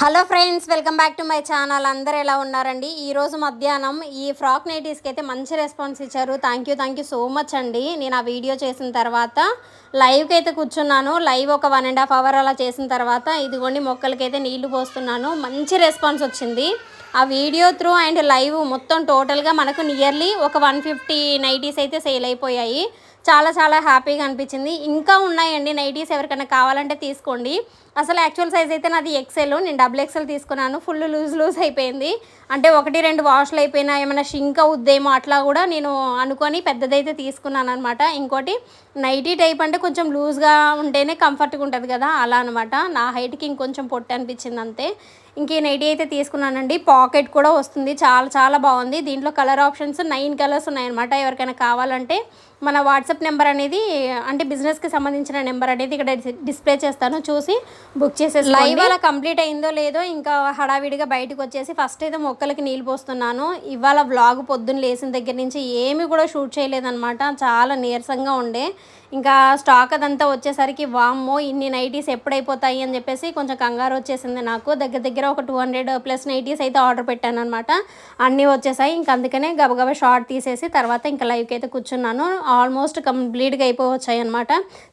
Hello friends welcome back to my channel. అందరు ఎలా ఉన్నారండి? ఈరోజు మధ్యాహ్నం ఈ ఫ్రాక్ నైటీస్కి అయితే మంచి రెస్పాన్స్ ఇచ్చారు. Thank you thank you so much అండి. నేను ఆ వీడియో చేసిన తర్వాత లైవ్కి అయితే కూర్చున్నాను. లైవ్ ఒక వన్ అండ్ హాఫ్ అవర్ అలా చేసిన తర్వాత ఇదిగోండి మొక్కలకైతే నీళ్ళు పోస్తున్నాను. మంచి రెస్పాన్స్ వచ్చింది. ఆ వీడియో త్రూ అండ్ లైవ్ మొత్తం టోటల్గా మనకు నియర్లీ ఒక వన్ ఫిఫ్టీ నైటీస్ అయితే సేల్ అయిపోయాయి. చాలా చాలా హ్యాపీగా అనిపించింది. ఇంకా ఉన్నాయండి నైటీస్ ఎవరికైనా కావాలంటే తీసుకోండి. అసలు యాక్చువల్ సైజ్ అయితే నాది ఎక్సెల్ నేను డబుల్ ఎక్సెల్ తీసుకున్నాను. ఫుల్ లూజ్ లూజ్ అయిపోయింది. అంటే ఒకటి రెండు వాష్లు అయిపోయినా ఏమైనా షింక్ అవుద్దేమో అట్లా కూడా నేను అనుకొని పెద్దదైతే తీసుకున్నాను అనమాట ఇంకోటి నైటీ టైప్ అంటే కొంచెం లూజ్గా ఉంటేనే కంఫర్ట్గా ఉంటుంది కదా అలా అనమాట నా హైట్కి ఇంకొంచెం పొట్టి అనిపించింది అంతే. ఇంకే నైటీ అయితే తీసుకున్నానండి. పాకెట్ కూడా వస్తుంది. చాలా చాలా బాగుంది. దీంట్లో కలర్ ఆప్షన్స్ నైన్ కలర్స్ ఉన్నాయన్నమాట. ఎవరికైనా కావాలంటే మన వాట్సాప్ నెంబర్ అనేది అంటే బిజినెస్కి సంబంధించిన నెంబర్ అనేది ఇక్కడ డిస్ప్లే చేస్తాను. చూసి బుక్ చేసే లైవ్ అలా కంప్లీట్ అయిందో లేదో ఇంకా హడావిడిగా బయటకు వచ్చేసి ఫస్ట్ అయితే మొక్కలకి నీళ్ళు పోస్తున్నాను. ఇవాళ వ్లాగ్ పొద్దున్న లేసిన దగ్గర నుంచి ఏమీ కూడా షూట్ చేయలేదన్నమాట. చాలా నీరసంగా ఉండే. ఇంకా స్టాక్ అదంతా వచ్చేసరికి వామ్మో ఇన్ని నైటీస్ ఎప్పుడైపోతాయి అని చెప్పేసి కొంచెం కంగారు వచ్చేసింది నాకు. దగ్గర దగ్గర ఒక టూ హండ్రెడ్ ప్లస్ నైటీస్ అయితే ఆర్డర్ పెట్టాను అనమాట అన్నీ వచ్చేసాయి. ఇంకా అందుకనే గబగబా షార్ట్ తీసేసి తర్వాత ఇంకా లైవ్కి అయితే కూర్చున్నాను. ఆల్మోస్ట్ కంప్లీట్గా అయిపోవచ్చాయి అనమాట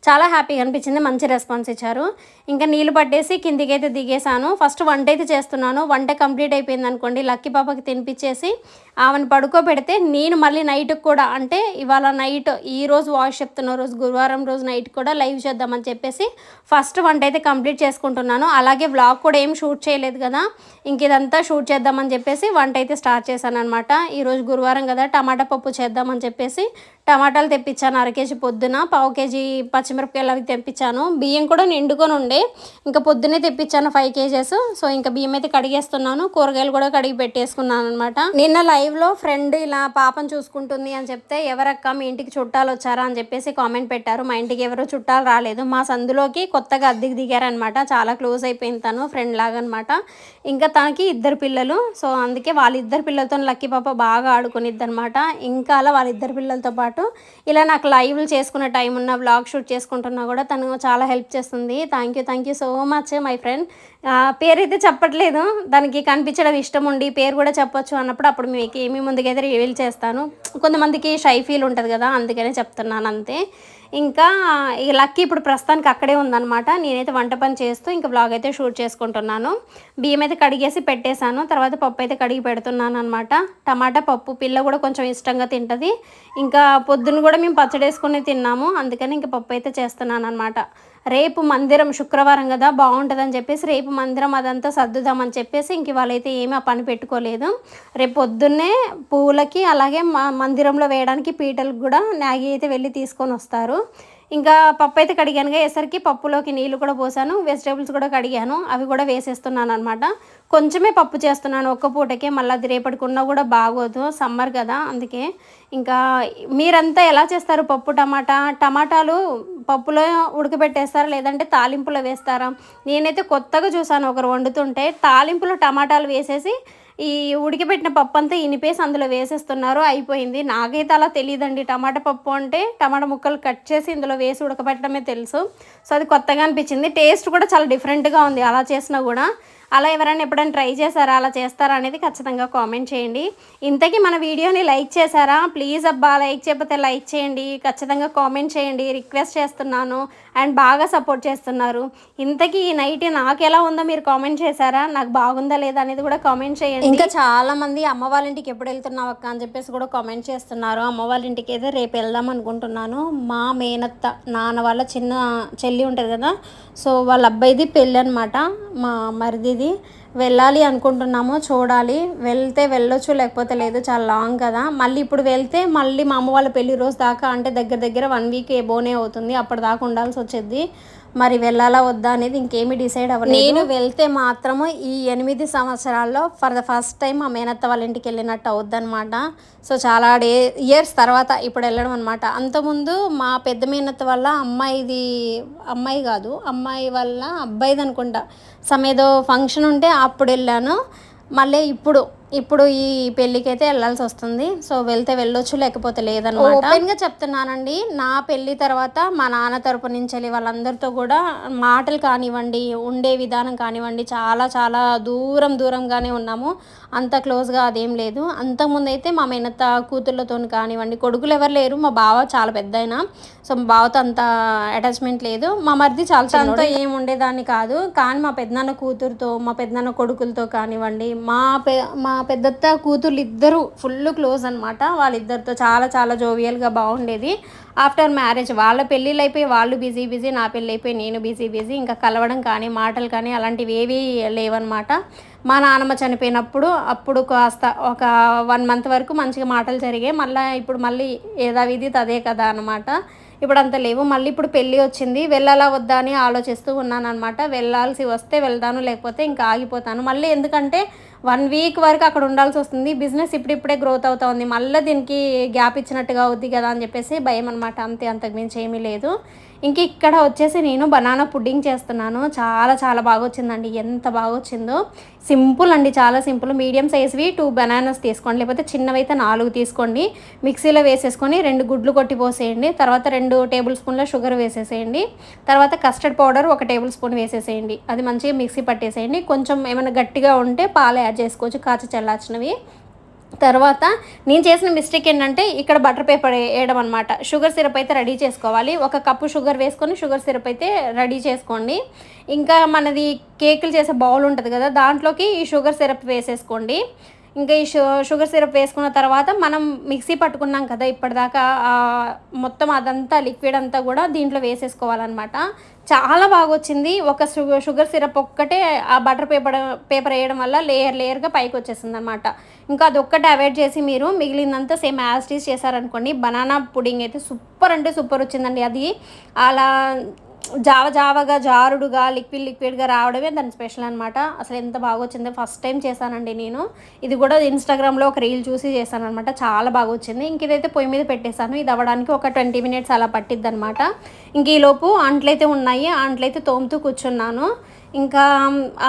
చాలా హ్యాపీగా అనిపించింది. మంచి రెస్పాన్స్ ఇచ్చారు. ఇంకా నీళ్ళు పట్టేసి కిందికి అయితే దిగేశాను. ఫస్ట్ వంట అయితే చేస్తున్నాను. వంట కంప్లీట్ అయిపోయింది అనుకోండి. లక్కీ పాపకి తినిపించేసి ఆమెను పడుకోబెడితే నేను మళ్ళీ నైట్కి కూడా అంటే ఇవాళ నైట్ ఈ రోజు వాష్ చెప్తున్న రోజు గురువారం రోజు నైట్ కూడా లైవ్ చేద్దామని చెప్పేసి ఫస్ట్ వంట అయితే కంప్లీట్ చేసుకుంటున్నాను. అలాగే వ్లాగ్ కూడా ఏం షూట్ చేయలేదు కదా ఇంక ఇదంతా షూట్ చేద్దామని చెప్పేసి వంట అయితే స్టార్ట్ చేశాను అనమాట ఈరోజు గురువారం కదా టమాటా పప్పు చేద్దామని చెప్పేసి టమాటాలు తెప్పించాను అర కేజీ పొద్దున పావు కేజీ పచ్చిమిరపకాయలు అవి తెప్పించాను. బియ్యం కూడా నిండుకొని ఉండే ఇంకా పొద్దునే తెప్పించాను ఫైవ్ కేజెస్. సో ఇంకా బియ్యం అయితే కడిగేస్తున్నాను కూరగాయలు కూడా కడిగి పెట్టేసుకున్నాను అనమాట నిన్న లైవ్లో ఫ్రెండ్ ఇలా పాపను చూసుకుంటుంది అని చెప్తే ఎవరక్క మీ ఇంటికి చుట్టాలు వచ్చారా? అని చెప్పేసి కామెంట్ పెట్టారు. మా ఇంటికి ఎవరో చుట్టాలు రాలేదు. మా సందులోకి కొత్తగా అద్దెకి దిగారనమాట. చాలా క్లోజ్ అయిపోయింది తను ఫ్రెండ్ లాగా అనమాట ఇంకా తనకి ఇద్దరు పిల్లలు. సో అందుకే వాళ్ళిద్దరు పిల్లలతో లక్కీ పాప బాగా ఆడుకునిద్ది అనమాట ఇంకా అలా వాళ్ళిద్దరు పిల్లలతో పాటు ఇలా నాకు లైవ్లు చేసుకునే టైం ఉన్న వ్లాగ్ షూట్ చేసుకుంటున్నా కూడా తను చాలా హెల్ప్ చేస్తుంది. Thank you thank you so much my friend. పేరైతే చెప్పట్లేదు. దానికి కనిపించడం ఇష్టం ఉండి పేరు కూడా చెప్పొచ్చు అన్నప్పుడు అప్పుడు మీకు ఏమి ముందుకైతే రివీల్ చేస్తాను. కొంతమందికి షై ఫీల్ ఉంటుంది కదా అందుకనే చెప్తున్నాను అంతే. ఇంకా ఈ లక్కీ ఇప్పుడు ప్రస్తుతానికి అక్కడే ఉందనమాట నేనైతే వంట పని చేస్తూ ఇంకా బ్లాగ్ అయితే షూట్ చేసుకుంటున్నాను. బియ్యం అయితే కడిగేసి పెట్టేశాను. తర్వాత పప్పు అయితే కడిగి పెడుతున్నాను అనమాట టమాటా పప్పు పిల్ల కూడా కొంచెం ఇష్టంగా తింటుంది. ఇంకా పొద్దున్న కూడా మేము పచ్చడి వేసుకుని తిన్నాము. అందుకని ఇంకా పప్పు అయితే చేస్తున్నాను అనమాట రేపు మందిరం శుక్రవారం కదా బాగుంటుందని చెప్పేసి రేపు మందిరం అదంతా సర్దుదామని చెప్పేసి ఇంక వాళ్ళైతే ఏమీ ఆ పని పెట్టుకోలేదు. రేపు పొద్దున్నే పువ్వులకి అలాగే మా మందిరంలో వేయడానికి పీటలకు కూడా నాగి అయితే వెళ్ళి తీసుకొని వస్తారు. ఇంకా పప్పు అయితే కడిగానుగా వేసరికి పప్పులోకి నీళ్ళు కూడా పోసాను వెజిటేబుల్స్ కూడా కడిగాను అవి కూడా వేసేస్తున్నాను అనమాట కొంచెమే పప్పు చేస్తున్నాను ఒక్క పూటకే మళ్ళీ అది రేపటికున్నా కూడా బాగోదు సమ్మర్ కదా అందుకే. ఇంకా మీరంతా ఎలా చేస్తారు పప్పు టమాటా? టమాటాలు పప్పులో ఉడకబెట్టేస్తారా లేదంటే తాలింపులో వేస్తారా? నేనైతే కొత్తగా చూసాను ఒకరు వండుతుంటే తాలింపులో టమాటాలు వేసేసి ఈ ఉడికిపెట్టిన పప్పు అంతా ఇనిపేసి అందులో వేసేస్తున్నారు. అయిపోయింది. నాకైతే అలా తెలియదండి టమాటా పప్పు అంటే టమాటా ముక్కలు కట్ చేసి ఇందులో వేసి ఉడకబెట్టడమే తెలుసు. సో అది కొత్తగా అనిపించింది. టేస్ట్ కూడా చాలా డిఫరెంట్గా ఉంది. అలా చేసినా కూడా అలా ఎవరైనా ఎప్పుడైనా ట్రై చేశారా? అలా చేస్తారా అనేది ఖచ్చితంగా కామెంట్ చేయండి. ఇంతకీ మన వీడియోని లైక్ చేశారా? ప్లీజ్ అబ్బా లైక్ చేయకపోతే లైక్ చేయండి. ఖచ్చితంగా కామెంట్ చేయండి. రిక్వెస్ట్ చేస్తున్నాను. అండ్ బాగా సపోర్ట్ చేస్తున్నారు. ఇంతకీ ఈ నైట్ నాకు ఎలా ఉందో మీరు కామెంట్ చేశారా? నాకు బాగుందా లేదా అనేది కూడా కామెంట్ చేయండి. ఇంకా చాలా మంది అమ్మ వాళ్ళ ఇంటికి ఎప్పుడు వెళ్తున్నావు అక్క అని చెప్పేసి కూడా కామెంట్ చేస్తున్నారు. అమ్మ వాళ్ళ ఇంటికి అయితే రేపు వెళ్దాం అనుకుంటున్నాను. మా మేనత్త నాన్న వాళ్ళ చిన్న చెల్లి ఉంటుంది కదా? సో వాళ్ళ అబ్బాయిది పెళ్ళి అనమాట మా మరిదిది వెళ్ళాలి. అనుకుంటున్నాము చూడాలి. వెళ్తే వెళ్ళొచ్చు లేకపోతే లేదు. చాలా లాంగ్ కదా. మళ్ళీ ఇప్పుడు వెళ్తే మళ్ళీ మా అమ్మ వాళ్ళ పెళ్ళి రోజు దాకా అంటే దగ్గర దగ్గర వన్ వీక్ ఏబోనే అవుతుంది. అప్పటిదాకా ఉండాల్సి వచ్చేది. మరి వెళ్ళాలా వద్దా అనేది ఇంకేమి డిసైడ్ అవ్వలేదు. నేను వెళ్తే మాత్రము ఈ ఎనిమిది సంవత్సరాల్లో ఫర్ ద ఫస్ట్ టైం మా మేనత్త వాళ్ళ ఇంటికి వెళ్ళినట్టు అవుద్దనమాట సో చాలా డే ఇయర్స్ తర్వాత ఇప్పుడు వెళ్ళడం అనమాట అంతకుముందు మా పెద్ద మేనత్త వల్ల అమ్మాయిది అమ్మాయి కాదు అమ్మాయి వల్ల అబ్బాయిది అనుకుంటా. సమ్ ఏదో ఫంక్షన్ ఉంటే అప్పుడు వెళ్ళాను. మళ్ళీ ఇప్పుడు ఇప్పుడు ఈ పెళ్ళికి అయితే వెళ్ళాల్సి వస్తుంది. సో వెళ్తే వెళ్ళొచ్చు లేకపోతే లేదనమాట. ఓపెన్గా చెప్తున్నానండి. నా పెళ్ళి తర్వాత మా నాన్న తరపు నుంచి వెళ్ళి వాళ్ళందరితో కూడా మాటలు కానివ్వండి ఉండే విధానం కానివ్వండి చాలా చాలా దూరం దూరంగానే ఉన్నాము. అంత క్లోజ్గా అదేం లేదు. అంతకుముందు అయితే మా మేనత్త కూతుర్లతో కానివ్వండి కొడుకులు ఎవరు లేరు. మా బావ చాలా పెద్ద అయినా సో మా బావతో అంత అటాచ్మెంట్ లేదు. మా మరిది చాలా అంతా ఏం ఉండేదాన్ని కాదు. కానీ మా పెద్దనాన్న కూతురుతో మా పెద్దనాన్న కొడుకులతో కానివ్వండి మా పె మా పెద్దత్త కూతుర్లు ఇద్దరు ఫుల్ క్లోజ్ అనమాట వాళ్ళిద్దరితో చాలా చాలా జోవియల్గా బాగుండేది. ఆఫ్టర్ మ్యారేజ్ వాళ్ళ పెళ్ళిళ్ళు అయిపోయి వాళ్ళు బిజీ బిజీ నా పెళ్ళి అయిపోయి నేను బిజీ బిజీ ఇంకా కలవడం కానీ మాటలు కానీ అలాంటివి ఏవీ లేవన్నమాట. మా నాన్నమ్మ చనిపోయినప్పుడు అప్పుడు కాస్త ఒక వన్ మంత్ వరకు మంచిగా మాటలు జరిగాయి. మళ్ళీ ఇప్పుడు మళ్ళీ ఏదావిధి తదే కదా అనమాట ఇప్పుడు అంత లేవు. మళ్ళీ ఇప్పుడు పెళ్ళి వచ్చింది. వెళ్ళాలా వద్దా అని ఆలోచిస్తూ ఉన్నాను అనమాట వెళ్ళాల్సి వస్తే వెళ్తాను లేకపోతే ఇంకా ఆగిపోతాను. మళ్ళీ ఎందుకంటే వన్ వీక్ వరకు అక్కడ ఉండాల్సి వస్తుంది. బిజినెస్ ఇప్పుడిప్పుడే గ్రోత్ అవుతా ఉంది. మళ్ళీ దీనికి గ్యాప్ ఇచ్చినట్టుగా అవుద్ది కదా అని చెప్పేసి భయం అనమాట అంతే అంతకుమించి ఏమీ లేదు. ఇంక ఇక్కడ వచ్చేసి నేను బనానా పుడ్డింగ్ చేస్తున్నాను. చాలా చాలా బాగా వచ్చిందండి. ఎంత బాగా వచ్చిందో. సింపుల్ అండి చాలా సింపుల్. మీడియం సైజ్వి టూ బనానాస్ తీసుకోండి. లేకపోతే చిన్నవైతే నాలుగు తీసుకోండి. మిక్సీలో వేసేసుకొని రెండు గుడ్లు కొట్టి పోసేయండి. తర్వాత రెండు టేబుల్ స్పూన్ల షుగర్ వేసేసేయండి. తర్వాత కస్టర్డ్ పౌడర్ ఒక టేబుల్ స్పూన్ వేసేసేయండి. అది మంచిగా మిక్సీ పట్టేసేయండి. కొంచెం ఏమైనా గట్టిగా ఉంటే పాలు యాడ్ చేసుకోవచ్చు కాచి చల్లార్చినవి. తర్వాత నేను చేసిన మిస్టేక్ ఏంటంటే ఇక్కడ బటర్ పేపర్ వేయడం అనమాట షుగర్ సిరప్ అయితే రెడీ చేసుకోవాలి. ఒక కప్పు షుగర్ వేసుకొని షుగర్ సిరప్ అయితే రెడీ చేసుకోండి. ఇంకా మనది కేకులు చేసే బౌల్ ఉంటుంది కదా దాంట్లోకి ఈ షుగర్ సిరప్ వేసేసుకోండి. ఇంకా ఈ షుగర్ సిరప్ వేసుకున్న తర్వాత మనం మిక్సీ పట్టుకున్నాం కదా ఇప్పటిదాకా మొత్తం అదంతా లిక్విడ్ అంతా కూడా దీంట్లో వేసేసుకోవాలన్నమాట. చాలా బాగా వచ్చింది ఒక షుగర్ షుగర్ సిరప్ ఒక్కటే ఆ బటర్ పేపర్ పేపర్ వేయడం వల్ల లేయర్ లేయర్గా పైకి వచ్చేసింది అనమాట ఇంకా అది ఒక్కటి అవాయిడ్ చేసి మీరు మిగిలినంత సేమ్ యాస్టీస్ చేశారనుకోండి బనానా పుడింగ్ అయితే సూపర్ అంటే సూపర్ వచ్చిందండి. అది అలా జావ జావగా జారుడుగా లిక్విడ్ లిక్విడ్గా రావడమే దాని స్పెషల్ అనమాట అసలు ఎంత బాగా వచ్చిందో ఫస్ట్ టైం చేశానండి నేను. ఇది కూడా ఇన్స్టాగ్రామ్లో ఒక రీల్ చూసి చేశాను అనమాట చాలా బాగా వచ్చింది ఇంక ఇదైతే పొయ్యి మీద పెట్టేశాను. ఇది అవ్వడానికి ఒక ట్వంటీ మినిట్స్ అలా పట్టిద్ది అనమాట ఇంక ఈలోపు అంట్లయితే ఉన్నాయి. అంట్లయితే తోముతూ కూర్చున్నాను. ఇంకా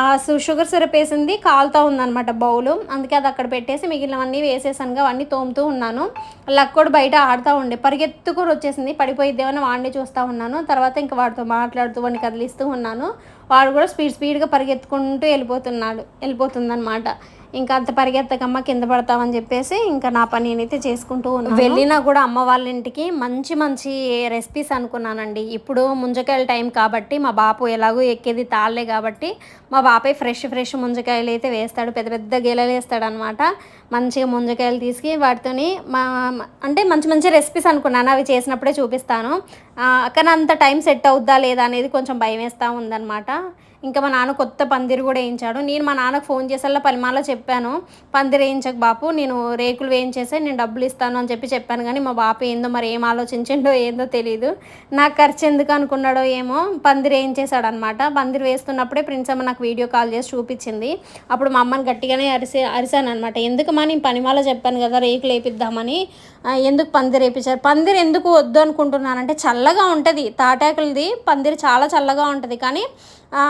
ఆ షుగర్ సిరప్ వేసింది కాలుతూ ఉందన్నమాట బౌలు. అందుకే అది అక్కడ పెట్టేసి మిగిలినవన్నీ వేసేసానుగా అవన్నీ తోముతూ ఉన్నాను. లక్కోడు బయట ఆడుతూ ఉండే. పరిగెత్తుకొని వచ్చేసింది. పడిపోయిద్దేమని వాడిని చూస్తూ ఉన్నాను. తర్వాత ఇంకా వాడితో మాట్లాడుతూ వాడిని కదిలిస్తూ ఉన్నాను. వాడు కూడా స్పీడ్ స్పీడ్గా పరిగెత్తుకుంటూ వెళ్ళిపోతున్నాడు వెళ్ళిపోతుందన్నమాట. ఇంకా అంత పరిగెత్తకమ్మ కింద పడతామని చెప్పేసి ఇంకా నా పని నేనైతే చేసుకుంటూ ఉన్నాను. వెళ్ళినా కూడా అమ్మ వాళ్ళ ఇంటికి మంచి మంచి రెసిపీస్ అనుకున్నానండి. ఇప్పుడు ముంజకాయల టైం కాబట్టి మా బాపు ఎలాగో ఎక్కేది తాళ్ళే కాబట్టి మా బాపే ఫ్రెష్ ఫ్రెష్ ముంజకాయలు అయితే వేస్తాడు. పెద్ద పెద్ద గెలలు వేస్తాడు అనమాట మంచిగా ముంజకాయలు తీసుకు వాటితోని మా అంటే మంచి మంచి రెసిపీస్ అనుకున్నాను. అవి చేసినప్పుడే చూపిస్తాను. కానీ అంత టైం సెట్ అవుద్దా లేదా అనేది కొంచెం భయం వేస్తూ ఉందన్నమాట ఇంకా మా నాన్న కొత్త పందిరి కూడా వేయించాడు. నేను మా నాన్నకు ఫోన్ చేసేలా పలిమాలో చెప్పాను. పందిరి వేయించక బాపు నేను రేకులు వేయించేసే నేను డబ్బులు ఇస్తాను అని చెప్పి చెప్పాను కానీ మా బాపు ఏందో మరి ఏం ఆలోచించిండో ఏందో తెలియదు నాకు ఖర్చు ఎందుకు అనుకున్నాడో ఏమో పందిరి వేయించేశాడు అనమాట పందిరి వేస్తున్నప్పుడే ప్రిన్స్ అమ్మ నాకు వీడియో కాల్ చేసి చూపించింది. అప్పుడు మా అమ్మని గట్టిగానే అరిసే అరిసాను అనమాట ఎందుకమ్మా నేను పనిమాలో చెప్పాను కదా రేకులు వేపిద్దామని. ఎందుకు పందిరి వేయించారు పందిరి ఎందుకు వద్దు అనుకుంటున్నానంటే చల్లగా ఉంటుంది. తాటాకులది పందిరి చాలా చల్లగా ఉంటుంది కానీ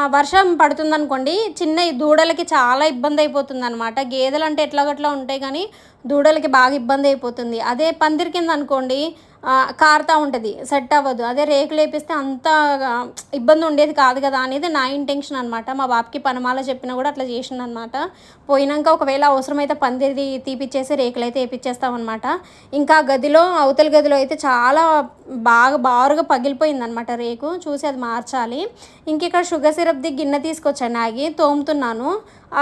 వర్షం పడుతుందనుకోండి చిన్న దూడలకి చాలా ఇబ్బంది అయిపోతుంది అనమాట గేదెలు అంటే ఎట్లాగట్లా ఉంటాయి కానీ దూడలకి బాగా ఇబ్బంది అయిపోతుంది. అదే పందిరి కింద అనుకోండి కారుతూ ఉంటుంది సెట్ అవ్వదు. అదే రేకులు వేపిస్తే అంత ఇబ్బంది ఉండేది కాదు కదా అనేది నా ఇంటెన్షన్ అనమాట మా బాబుకి పనమాల చెప్పినా కూడా అట్లా చేసిన అనమాట పోయినాక ఒకవేళ అవసరమైతే పందిరిది తీపిచ్చేసి రేకులు అయితే వేపించేస్తామన్నమాట ఇంకా గదిలో అవతల గదిలో అయితే చాలా బాగా బారుగా పగిలిపోయిందనమాట రేకు. చూసి అది మార్చాలి. ఇంక ఇక్కడ షుగర్ సిరప్ది గిన్నె తీసుకొచ్చాను ఆగి తోముతున్నాను.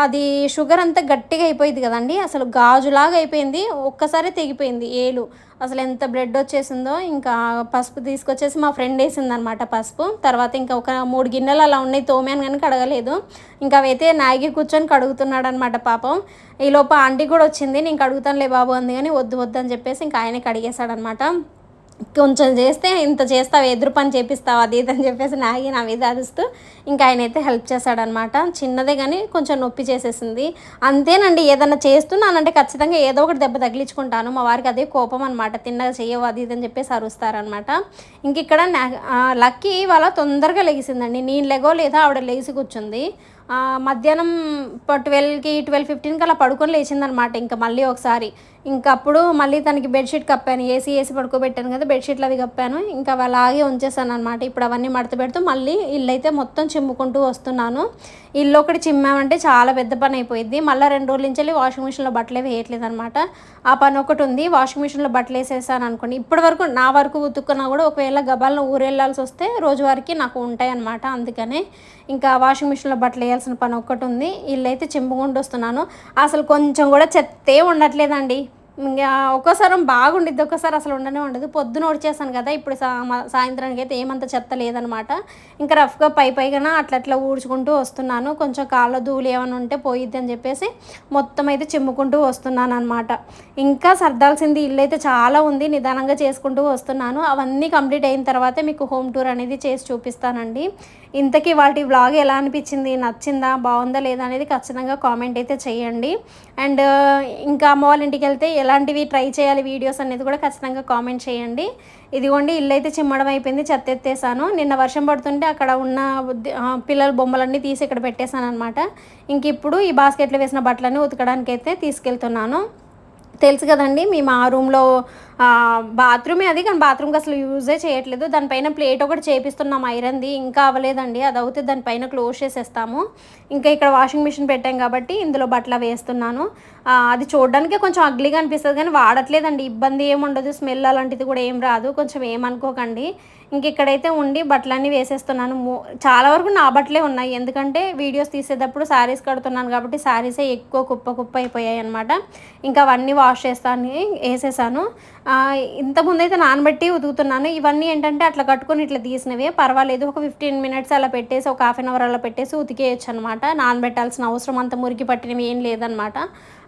అది షుగర్ అంతా గట్టిగా అయిపోయింది కదండి. అసలు గాజులాగా అయిపోయింది. ఒక్కసారి తెగిపోయింది ఏలు. అసలు ఎంత బ్లడ్ వచ్చేసిందో ఇంకా పసుపు తీసుకొచ్చేసి మా ఫ్రెండ్ వేసిందనమాట పసుపు. తర్వాత ఇంకా ఒక మూడు గిన్నెలు అలా ఉన్నాయి తోమాను కానీ కడగలేదు. ఇంకా అవైతే నాగి కూర్చొని కడుగుతున్నాడు అనమాట పాపం. ఈ లోప ఆంటీ కూడా వచ్చింది నేను కడుగుతానులే బాబు అంది కానీ వద్దు వద్దు అని చెప్పేసి ఇంకా ఆయనే కడిగేశాడనమాట కొంచెం చేస్తే ఇంత చేస్తావు ఎదురు పని చేపిస్తావు అది ఇది అని చెప్పేసి నాగి నా మీద అరుస్తూ ఇంకా ఆయన అయితే హెల్ప్ చేశాడనమాట. చిన్నదే కానీ కొంచెం నొప్పి చేసేసింది. అంతేనండి ఏదన్నా చేస్తున్నానంటే ఖచ్చితంగా ఏదో ఒకటి దెబ్బ తగిలించుకుంటాను. మా వారికి అదే కోపం అనమాట తిన్నగా చేయవు అది ఇది అని చెప్పేసి అరుస్తారనమాట. ఇంక ఇక్కడ లక్కీ వాళ్ళ తొందరగా లెగిసిందండి. నేను లెగో లేదా ఆవిడ లెగిసి కూర్చుంది. మధ్యాహ్నం ట్వెల్వ్కి ట్వెల్వ్ ఫిఫ్టీన్కి అలా పడుకొని లేచిందనమాట. ఇంకా మళ్ళీ ఒకసారి ఇంకప్పుడు మళ్ళీ తనకి బెడ్షీట్ కప్పాను ఏసీ ఏసీ పడుకోబెట్టాను కదా బెడ్షీట్లు అవి కప్పాను. ఇంకా అలాగే ఉంచేసాను అనమాట ఇప్పుడు అవన్నీ మడత పెడుతూ మళ్ళీ ఇల్లు అయితే మొత్తం చిమ్ముకుంటూ వస్తున్నాను. ఇల్లు ఒకటి చిమ్మామంటే చాలా పెద్ద పని అయిపోయింది మళ్ళీ రెండు రోజుల నుంచి వెళ్ళి వాషింగ్ మిషన్లో బట్టలే వేయట్లేదు అనమాట ఆ పని ఒకటి ఉంది వాషింగ్ మిషన్లో బట్టలు వేసేసాను అనుకోండి. ఇప్పటి వరకు నా వరకు ఉతుక్కున్నా కూడా ఒకవేళ గబాలను ఊరెళ్ళాల్సి వస్తే రోజువారికి నాకు ఉంటాయి అనమాట అందుకనే. ఇంకా వాషింగ్ మిషన్లో బట్టలు వేయాల్సిన పని ఒక్కటి ఉంది. ఇల్లు అయితే చింపుకుంటూ వస్తున్నాను. అసలు కొంచెం కూడా చెత్తే ఉండట్లేదండి. ఇంకా ఒక్కోసారి బాగుండిద్ది ఒక్కోసారి అసలు ఉండనే ఉండదు. పొద్దున వచ్చేసాను కదా ఇప్పుడు సాయంత్రానికి అయితే ఏమంత చెత్త లేదనమాట ఇంకా రఫ్గా పై పైగా అట్లా అట్లా ఊడ్చుకుంటూ వస్తున్నాను. కొంచెం కాళ్ళ ధూళి ఏమైనా ఉంటే పోయిద్ది అని చెప్పేసి మొత్తం అయితే చిమ్ముకుంటూ వస్తున్నాను అనమాట ఇంకా సర్దాల్సింది ఇల్లు అయితే చాలా ఉంది. నిదానంగా చేసుకుంటూ వస్తున్నాను. అవన్నీ కంప్లీట్ అయిన తర్వాతే మీకు హోమ్ టూర్ అనేది చేసి చూపిస్తానండి. ఇంతకీ వాటి వ్లాగ్ ఎలా అనిపించింది? నచ్చిందా? బాగుందా లేదా అనేది ఖచ్చితంగా కామెంట్ అయితే చేయండి. అండ్ ఇంకా అమ్మ వాళ్ళ ఇంటికి వెళ్తే ఎలాంటివి ట్రై చేయాలి వీడియోస్ అనేది కూడా ఖచ్చితంగా కామెంట్ చేయండి. ఇదిగోండి ఇల్లు అయితే చిమ్మడం అయిపోయింది చెత్త ఎత్తేసాను. నిన్న వర్షం పడుతుంటే అక్కడ ఉన్న పిల్లల బొమ్మలన్నీ తీసి ఇక్కడ పెట్టేశాను అనమాట ఇంక ఇప్పుడు ఈ బాస్కెట్లో వేసిన బట్టలన్నీ ఉతకడానికి అయితే తీసుకెళ్తున్నాను. తెలుసు కదండి మేము ఆ రూమ్లో బాత్రూమే అది కానీ బాత్రూమ్కి అసలు యూజే చేయట్లేదు. దానిపైన ప్లేట్ ఒకటి చేపిస్తున్నాం ఐరన్ది. ఇంకా అవ్వలేదండి అది అవుతే దానిపైన క్లోజ్ చేసేస్తాము. ఇంకా ఇక్కడ వాషింగ్ మిషన్ పెట్టాం కాబట్టి ఇందులో బట్టలు వేస్తున్నాను. అది చూడడానికి కొంచెం అగ్లీగా అనిపిస్తుంది కానీ వాడట్లేదండి. ఇబ్బంది ఏముండదు స్మెల్ అలాంటిది కూడా ఏం రాదు. కొంచెం ఏమనుకోకండి. ఇంక ఇక్కడైతే ఉండి బట్టలన్నీ వేసేస్తున్నాను. చాలా వరకు నా బట్టలే ఉన్నాయి. ఎందుకంటే వీడియోస్ తీసేటప్పుడు శారీస్ కడుతున్నాను కాబట్టి శారీసే ఎక్కువ కుప్ప కుప్ప అయిపోయాయి అనమాట ఇంకా అవన్నీ వాష్ చేస్తాను వేసేసాను. ఆ, ఇంతకుముందు అయితే నానబెట్టి ఉతుకుతున్నాను. ఇవన్నీ ఏంటంటే అట్లా కట్టుకొని ఇట్లా తీసినవే. పర్వాలేదు ఒక ఫిఫ్టీన్ మినిట్స్ అలా పెట్టేసి ఒక హాఫ్ అన్ అవర్ అలా పెట్టేసి ఉతికేయచ్చు అనమాట నానబెట్టాల్సిన అవసరం అంత మురికి పట్టినవి ఏం లేదనమాట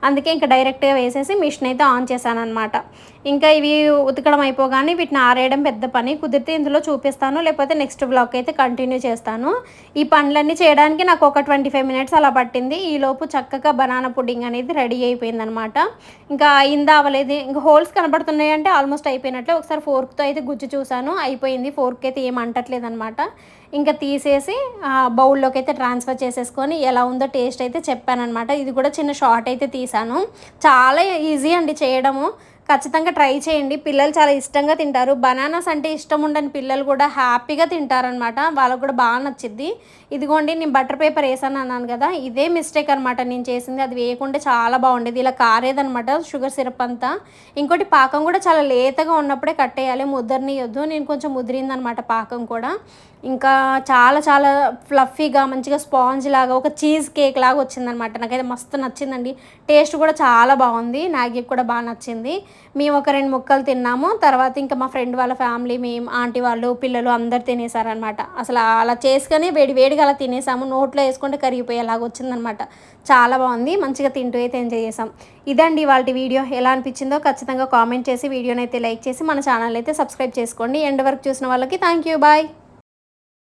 అందుకే ఇంకా డైరెక్ట్గా వేసేసి మిషన్ అయితే ఆన్ చేశాను అనమాట ఇంకా ఇవి ఉతకడం అయిపోగానే వీటిని ఆరేయడం పెద్ద పని. కుదిరితే ఇందులో చూపిస్తాను లేకపోతే నెక్స్ట్ బ్లాక్ అయితే కంటిన్యూ చేస్తాను. ఈ పనులన్నీ చేయడానికి నాకు ఒక ట్వంటీ ఫైవ్ మినిట్స్ అలా పట్టింది. ఈలోపు చక్కగా బనానా పుడ్డింగ్ అనేది రెడీ అయిపోయింది అనమాట ఇంకా అయిందా అవ్వలేదు ఇంకా హోల్స్ కనబడుతున్నాయి అంటే ఆల్మోస్ట్ అయిపోయినట్లే. ఒకసారి ఫోర్క్తో అయితే గుజ్జు చూశాను. అయిపోయింది. ఫోర్క్ అయితే ఏం అంటట్లేదు అనమాట ఇంకా తీసేసి బౌల్లోకి అయితే ట్రాన్స్ఫర్ చేసేసుకొని ఎలా ఉందో టేస్ట్ అయితే చెప్పానమాట ఇది కూడా చిన్న షార్ట్ అయితే తీసాను. చాలా ఈజీ అండి చేయడము. ఖచ్చితంగా ట్రై చేయండి. పిల్లలు చాలా ఇష్టంగా తింటారు. బనానాస్ అంటే ఇష్టం ఉండని పిల్లలు కూడా హ్యాపీగా తింటారనమాట వాళ్ళకు కూడా బాగా నచ్చిద్ది. ఇదిగోండి నేను బటర్ పేపర్ వేసాను అన్నాను కదా ఇదే మిస్టేక్ అనమాట నేను చేసింది అది వేయకుంటే చాలా బాగుండేది. ఇలా కారేదనమాట షుగర్ సిరప్ అంతా. ఇంకోటి పాకం కూడా చాలా లేతగా ఉన్నప్పుడే కట్టేయాలి. ముద్దరినియొద్దు నేను కొంచెం ముదిరిందనమాట పాకం కూడా. ఇంకా చాలా చాలా ఫ్లఫీగా మంచిగా స్పాంజ్ లాగా ఒక చీజ్ కేక్ లాగా వచ్చిందనమాట. నాకైతే మస్తు నచ్చిందండి. టేస్ట్ కూడా చాలా బాగుంది. నాగి కూడా బాగా నచ్చింది. మేము ఒక రెండు ముక్కలు తిన్నాము. తర్వాత ఇంకా మా ఫ్రెండ్ వాళ్ళ ఫ్యామిలీ మేము ఆంటీ వాళ్ళు పిల్లలు అందరు తినేసారనమాట. అసలు అలా చేసుకొని వేడి వేడిగా అలా తినేసాము. నోట్లో వేసుకుంటే కరిగిపోయేలాగా వచ్చిందనమాట. చాలా బాగుంది. మంచిగా తింటూ అయితే ఎంజాయ్ చేసాం. ఇదండి వాళ్ళ వీడియో. ఎలా అనిపించిందో ఖచ్చితంగా కామెంట్ చేసి వీడియోని అయితే లైక్ చేసి మన ఛానల్ అయితే సబ్స్క్రైబ్ చేసుకోండి. ఎండ్ వరకు చూసిన వాళ్ళకి థ్యాంక్ యూ బాయ్